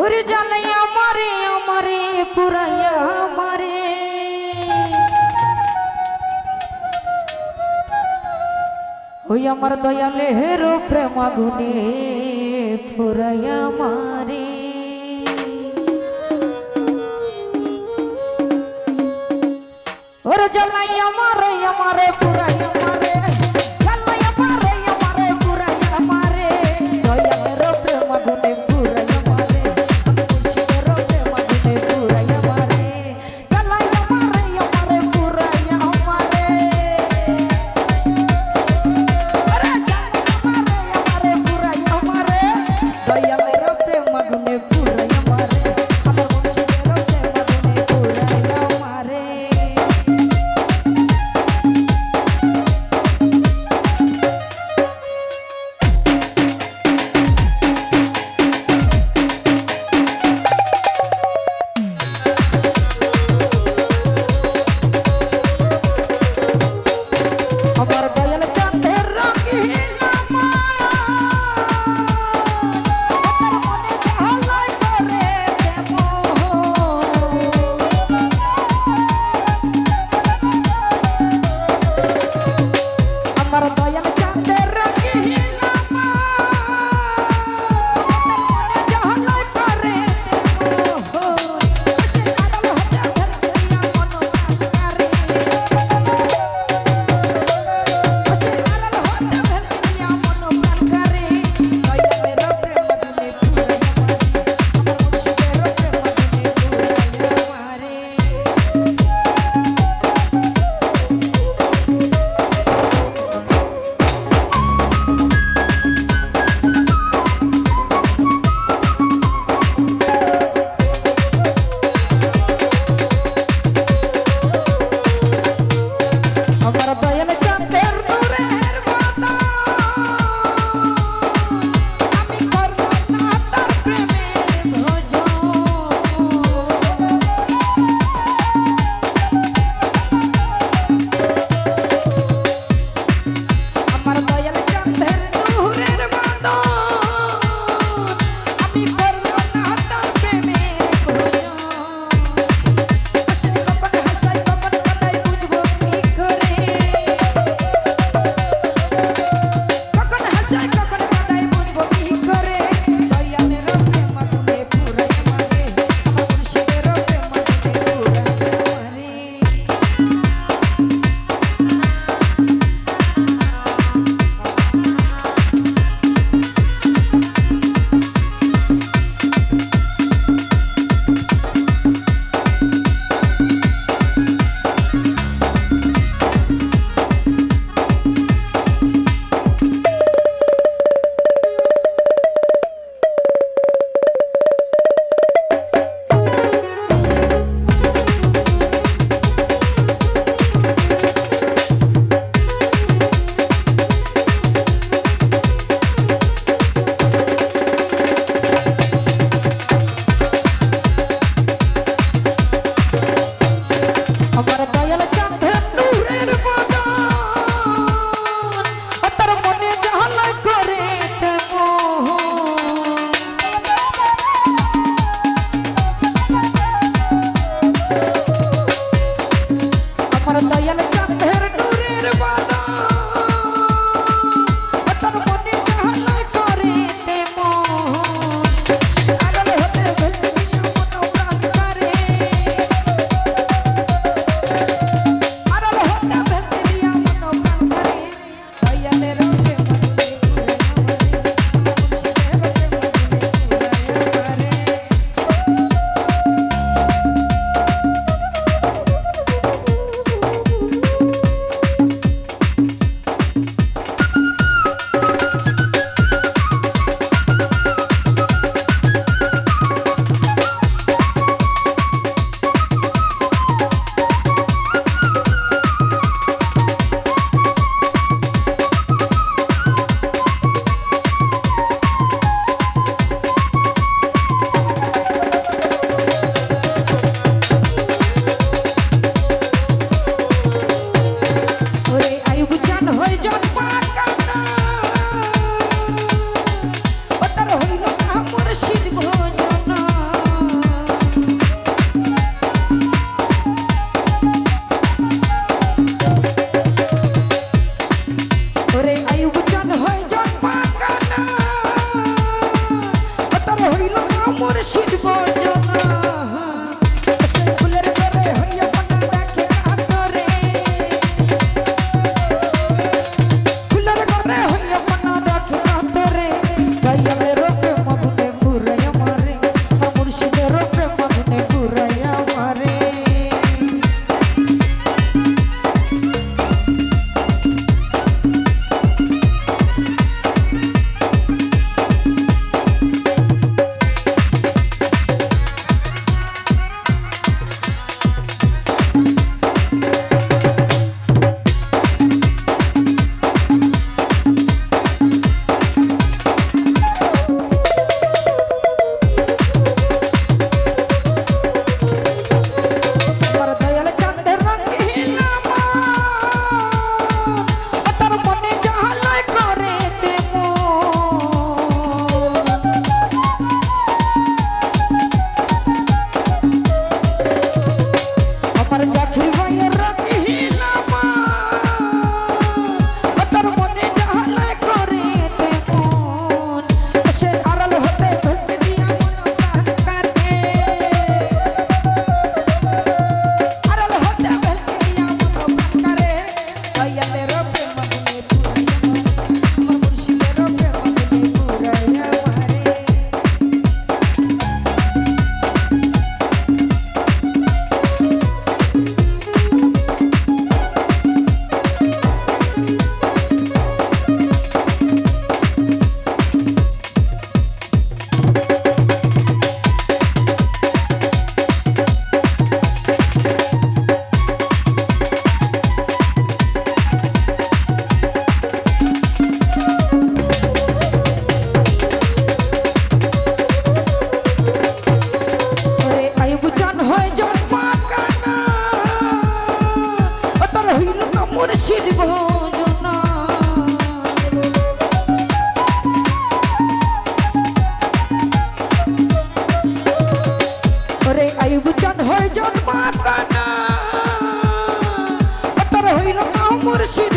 ওর জলে আমারে আমারে, পুরাইয়া আমারে। ওই আমার দয়ালে হেরো প্রেমাগুনে পুরাইয়া আমারে। ওর জলাই আমারে আমারে, পুরাইয়া শয়তান হইল পাকানা। তার হইল মুর্শিদ বজনা জন্মা কানা ও তোর হইল না মুর্শিদ